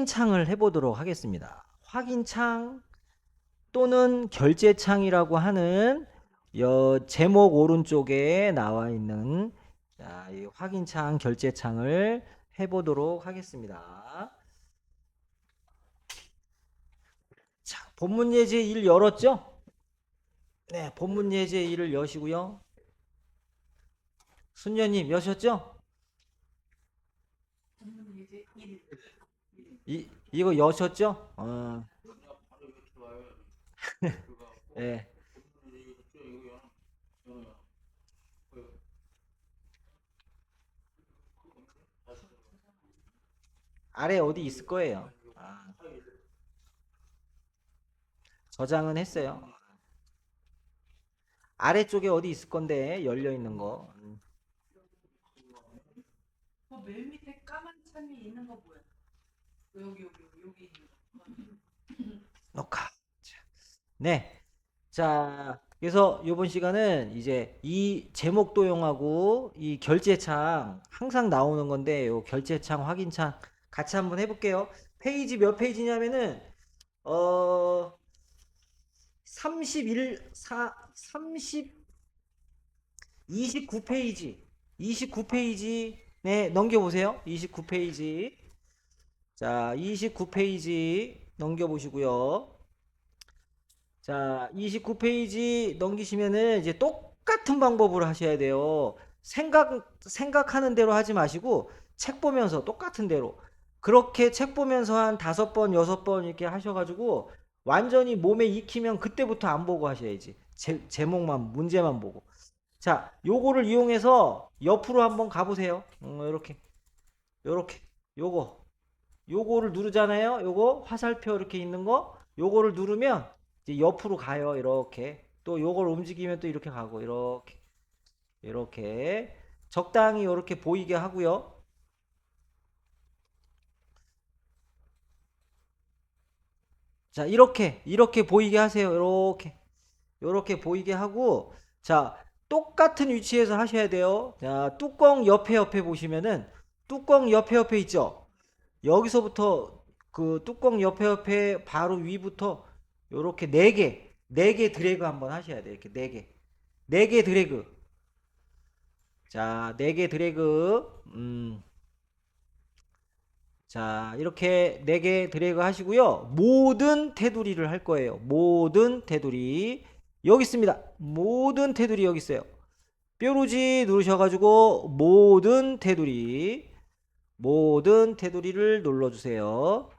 네. 확인창을 해보도록 하겠습니다. 확인창 또는 결제창이라고 하는 여 제목 오른쪽에 나와 있는 자, 이 확인창 결제창을 해보도록 하겠습니다. 자, 본문 예제 1 열었죠? 네, 본문 예제 1을 여시고요. 순녀님 여셨죠? 이 이거 여셨죠? 어. 예. 아래 어디 있을 거예요. 아. 저장은 했어요. 아래쪽에 어디 있을 건데 열려 있는 거. 음. 그 맨 밑에 까만 창이 있는 거 뭐야? 녹화. 자, 네. 자, 그래서 이번 시간은 이제 이 제목 도용하고 이 결제창 항상 나오는 건데 요 결제창 확인창 같이 한번 해볼게요. 페이지 몇 페이지냐면은 어 31, 4, 30, 29페이지, 29페이지, 네, 넘겨보세요. 29페이지. 자, 29페이지 넘겨보시고요. 자, 29페이지 넘기시면은 이제 똑같은 방법으로 하셔야 돼요. 생각, 생각하는 대로 하지 마시고 책 보면서 똑같은 대로. 그렇게 책 보면서 한 다섯 번, 여섯 번 이렇게 하셔가지고 완전히 몸에 익히면 그때부터 안 보고 하셔야지. 제, 제목만, 문제만 보고. 자, 요거를 이용해서 옆으로 한번 가보세요. 음, 요렇게. 요렇게. 요거. 요거를 누르잖아요. 요거 화살표 이렇게 있는 거. 요거를 누르면 이제 옆으로 가요. 이렇게. 또 요걸 움직이면 또 이렇게 가고. 이렇게. 이렇게. 적당히 이렇게 보이게 하고요. 자, 이렇게, 이렇게 보이게 하세요. 이렇게. 이렇게 보이게 하고, 자, 똑같은 위치에서 하셔야 돼요. 자, 뚜껑 옆에 옆에 보시면은, 뚜껑 옆에 옆에 있죠? 여기서부터 그 뚜껑 옆에 옆에 바로 위부터 요렇게 네 개, 네 개 드래그 한번 하셔야 돼요. 이렇게 네 개. 네 개 드래그. 자, 네 개 드래그. 음. 자, 이렇게 네 개 드래그 하시고요. 모든 테두리를 할 거예요. 모든 테두리. 여기 있습니다. 모든 테두리 여기 있어요. 뾰루지 누르셔가지고 모든 테두리. 모든 테두리를 눌러주세요.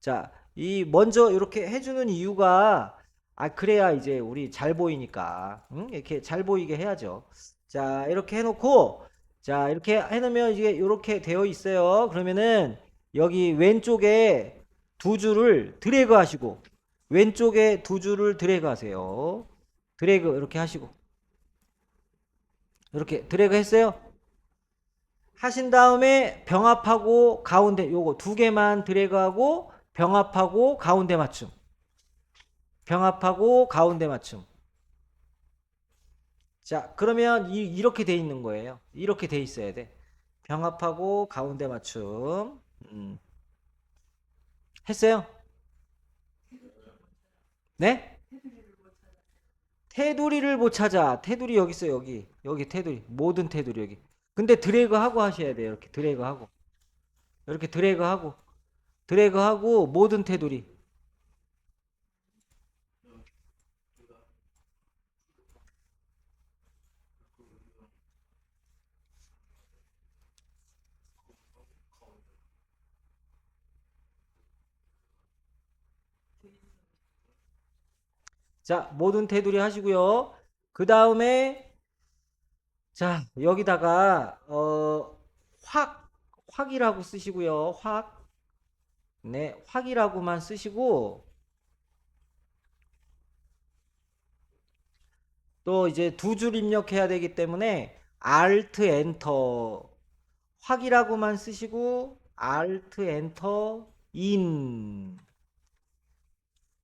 자, 이 먼저 이렇게 해주는 이유가 아 그래야 이제 우리 잘 보이니까 응? 이렇게 잘 보이게 해야죠. 자, 이렇게 해놓고 자 이렇게 해놓으면 이게 이렇게 되어 있어요. 그러면은 여기 왼쪽에 두 줄을 드래그 하시고 왼쪽에 두 줄을 드래그 하세요. 드래그 이렇게 하시고 이렇게 드래그 했어요. 하신 다음에 병합하고 가운데 요거 두 개만 드래그하고 병합하고 가운데 맞춤. 병합하고 가운데 맞춤. 자, 그러면 이, 이렇게 돼 있는 거예요. 이렇게 돼 있어야 돼. 병합하고 가운데 맞춤. 음. 했어요? 네? 테두리를 못 찾아. 테두리 여기 있어요, 여기. 여기 테두리. 모든 테두리 여기. 근데 드래그 하고 하셔야 돼요. 이렇게 드래그 하고. 이렇게 드래그 하고. 드래그 하고 모든 테두리. 자, 모든 테두리 하시고요. 그 다음에 자, 여기다가 어, 확 확이라고 쓰시고요. 확. 네, 확이라고만 쓰시고 또 이제 두 줄 입력해야 되기 때문에 Alt 엔터 확이라고만 쓰시고 Alt 엔터 인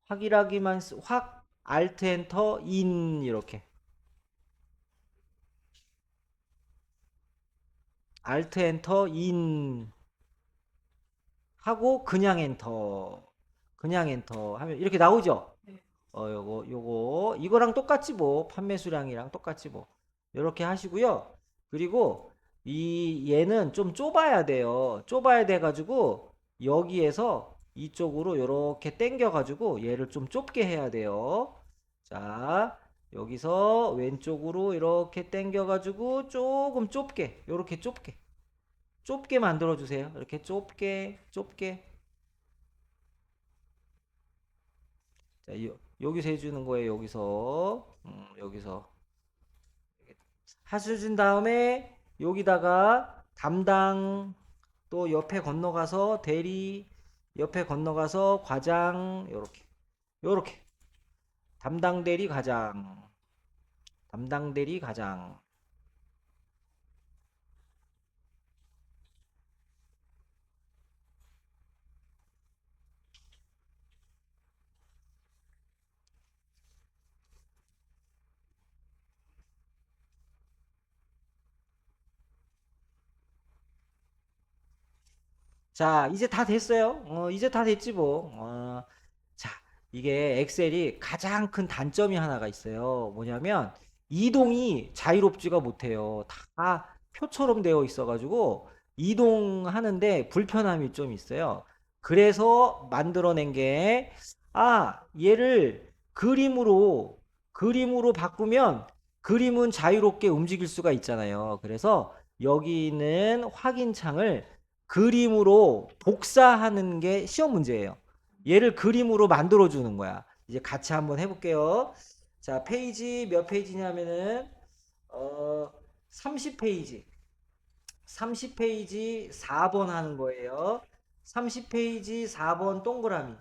확이라기만 쓰, 확 Alt 엔터 인 이렇게 Alt 엔터 인 하고 그냥 엔터. 그냥 엔터 하면 이렇게 나오죠? 네. 어, 요거, 요거. 이거랑 똑같지 뭐. 판매 수량이랑 똑같지 뭐. 요렇게 하시고요. 그리고 이 얘는 좀 좁아야 돼요. 좁아야 돼 가지고 여기에서 이쪽으로 요렇게 당겨 가지고 얘를 좀 좁게 해야 돼요. 자, 여기서 왼쪽으로 이렇게 당겨 가지고 조금 좁게. 요렇게 좁게. 좁게 만들어 주세요. 이렇게 좁게, 좁게. 자, 요, 여기서 해주는 거예요. 여기서, 음, 여기서 하셔준 다음에 여기다가 담당 또 옆에 건너가서 대리 옆에 건너가서 과장 요렇게 요렇게 담당 대리 과장 담당 대리 과장 자, 이제 다 됐어요. 어, 이제 다 됐지 뭐. 어, 자, 이게 엑셀이 가장 큰 단점이 하나가 있어요. 뭐냐면 이동이 자유롭지가 못해요. 다 표처럼 되어 있어가지고 이동하는데 불편함이 좀 있어요. 그래서 만들어낸 게, 아, 얘를 그림으로, 그림으로 바꾸면 그림은 자유롭게 움직일 수가 있잖아요. 그래서 여기 있는 확인창을 그림으로 복사하는 게 시험 문제예요. 얘를 그림으로 만들어 주는 거야. 이제 같이 한번 해볼게요. 자, 페이지 몇 페이지냐면은 어 30페이지. 30페이지 4번 하는 거예요. 30페이지 4번 동그라미.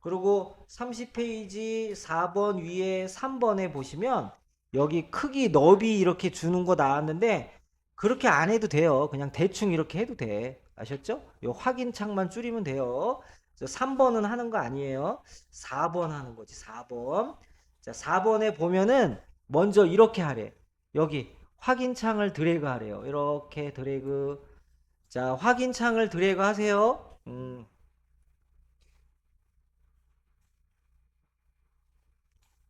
그리고 30페이지 4번 위에 3번에 보시면 여기 크기 너비 이렇게 주는 거 나왔는데 그렇게 안 해도 돼요. 그냥 대충 이렇게 해도 돼. 아셨죠? 요 확인 창만 줄이면 돼요. 3번은 하는 거 아니에요. 4번 하는 거지. 4번. 자, 4번에 보면은 먼저 이렇게 하래. 여기 확인창을 드래그 하래요. 이렇게 드래그. 자, 확인창을 드래그 하세요. 음.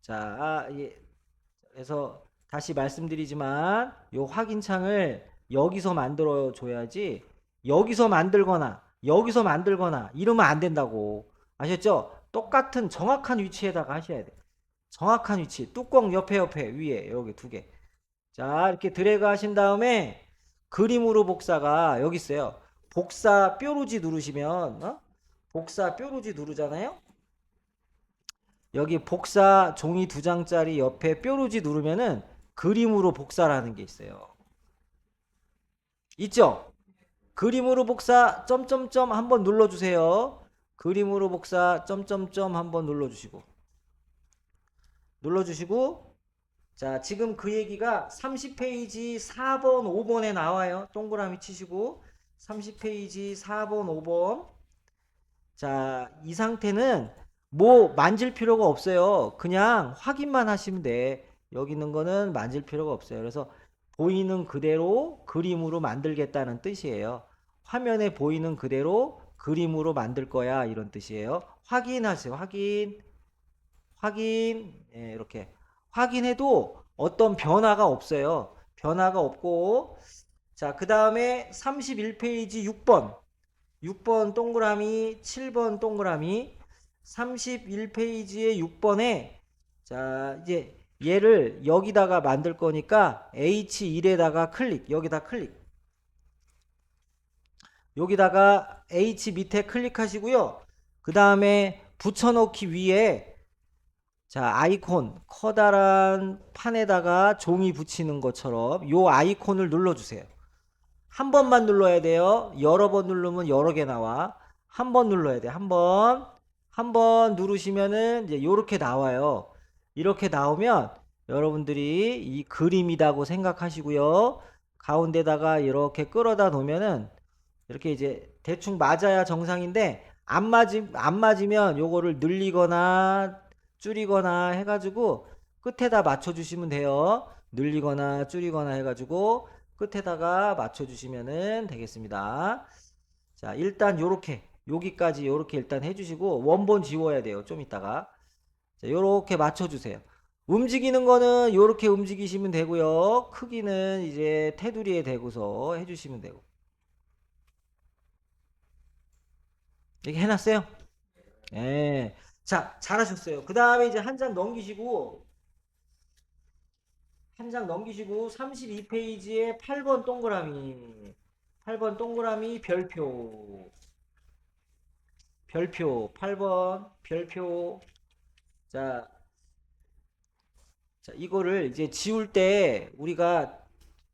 자, 아, 예. 그래서 다시 말씀드리지만 요 확인창을 여기서 만들어 줘야지 여기서 만들거나 여기서 만들거나 이러면 안 된다고 아셨죠? 똑같은 정확한 위치에다가 하셔야 돼 정확한 위치 뚜껑 옆에 옆에 위에 여기 두 개 자 이렇게 드래그 하신 다음에 그림으로 복사가 여기 있어요 복사 뾰루지 누르시면 어? 복사 뾰루지 누르잖아요 여기 복사 종이 두 장짜리 옆에 뾰루지 누르면은 그림으로 복사라는 게 있어요. 있죠? 그림으로 복사 점점점 한번 눌러주세요. 그림으로 복사 점점점 한번 눌러주시고 눌러주시고 자 지금 그 얘기가 30페이지 4번 5번에 나와요. 동그라미 치시고 30페이지 4번 5번 자 이 상태는 뭐 만질 필요가 없어요. 그냥 확인만 하시면 돼. 여기 있는 거는 만질 필요가 없어요. 그래서 보이는 그대로 그림으로 만들겠다는 뜻이에요. 화면에 보이는 그대로 그림으로 만들 거야 이런 뜻이에요. 확인하세요. 확인. 확인. 예, 이렇게 확인해도 어떤 변화가 없어요. 변화가 없고 자, 그 다음에 31페이지 6번. 6번 동그라미, 7번 동그라미 31페이지의 6번에 자 이제 얘를 여기다가 만들 거니까 H1에다가 클릭 여기다 클릭. 여기다가 H 밑에 클릭하시고요. 그 다음에 붙여놓기 위에 자 아이콘 커다란 판에다가 종이 붙이는 것처럼 요 아이콘을 눌러주세요. 한 번만 눌러야 돼요. 여러 번 누르면 여러 개 나와. 한 번 눌러야 돼. 한번 한 번 누르시면은 이제 이렇게 나와요. 이렇게 나오면 여러분들이 이 그림이라고 생각하시고요. 가운데다가 이렇게 끌어다 놓으면은 이렇게 이제 대충 맞아야 정상인데 안 맞이 안 맞으면 요거를 늘리거나 줄이거나 해가지고 끝에다 맞춰주시면 돼요. 늘리거나 줄이거나 해가지고 끝에다가 맞춰주시면은 되겠습니다. 자, 일단 요렇게 여기까지 요렇게 일단 해주시고 원본 지워야 돼요. 좀 이따가 자, 요렇게 맞춰주세요. 움직이는 거는 요렇게 움직이시면 되고요. 크기는 이제 테두리에 대고서 해주시면 되고. 이렇게 해놨어요? 예. 자, 잘하셨어요. 그 다음에 이제 한 장 넘기시고, 한 장 넘기시고, 32페이지에 8번 동그라미, 8번 동그라미 별표, 별표, 8번 별표. 자, 자, 이거를 이제 지울 때, 우리가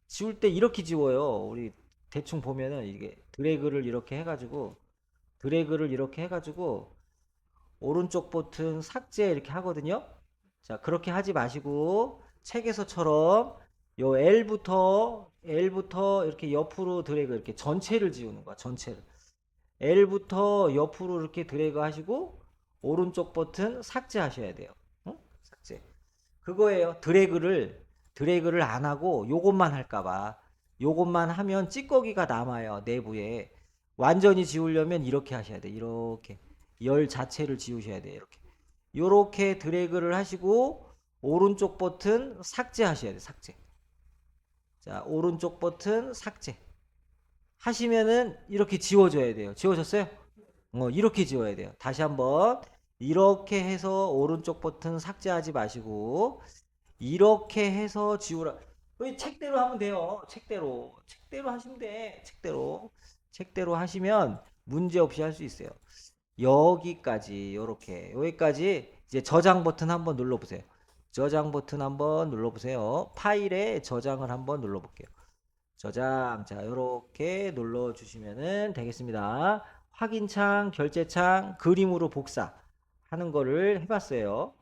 지울 때 이렇게 지워요. 우리 대충 보면은 이게 드래그를 이렇게 해가지고, 드래그를 이렇게 해가지고, 오른쪽 버튼 삭제 이렇게 하거든요. 자, 그렇게 하지 마시고 책에서처럼 요 L부터 L부터 이렇게 옆으로 드래그 이렇게 전체를 지우는 거야. 전체를. L부터 옆으로 이렇게 드래그 하시고 오른쪽 버튼 삭제하셔야 돼요. 응? 삭제. 그거예요. 드래그를 드래그를 안 하고 요것만 할까 봐. 요것만 하면 찌꺼기가 남아요. 내부에. 완전히 지우려면 이렇게 하셔야 돼. 이렇게. 열 자체를 지우셔야 돼요. 이렇게. 요렇게 드래그를 하시고 오른쪽 버튼 삭제하셔야 돼요. 삭제. 자, 오른쪽 버튼 삭제. 하시면은 이렇게 지워져야 돼요. 지워졌어요? 어, 이렇게 지워야 돼요. 다시 한번 이렇게 해서 오른쪽 버튼 삭제하지 마시고 이렇게 해서 지우라. 이 책대로 하면 돼요. 책대로. 책대로 하시면 돼. 책대로. 책대로 하시면 문제 없이 할 수 있어요. 여기까지 이렇게 여기까지 이제 저장 버튼 한번 눌러 보세요. 저장 버튼 한번 눌러 보세요. 파일에 저장을 한번 눌러 볼게요. 저장 자 이렇게 눌러 주시면은 되겠습니다. 확인창, 결제창, 그림으로 복사 하는 거를 해봤어요.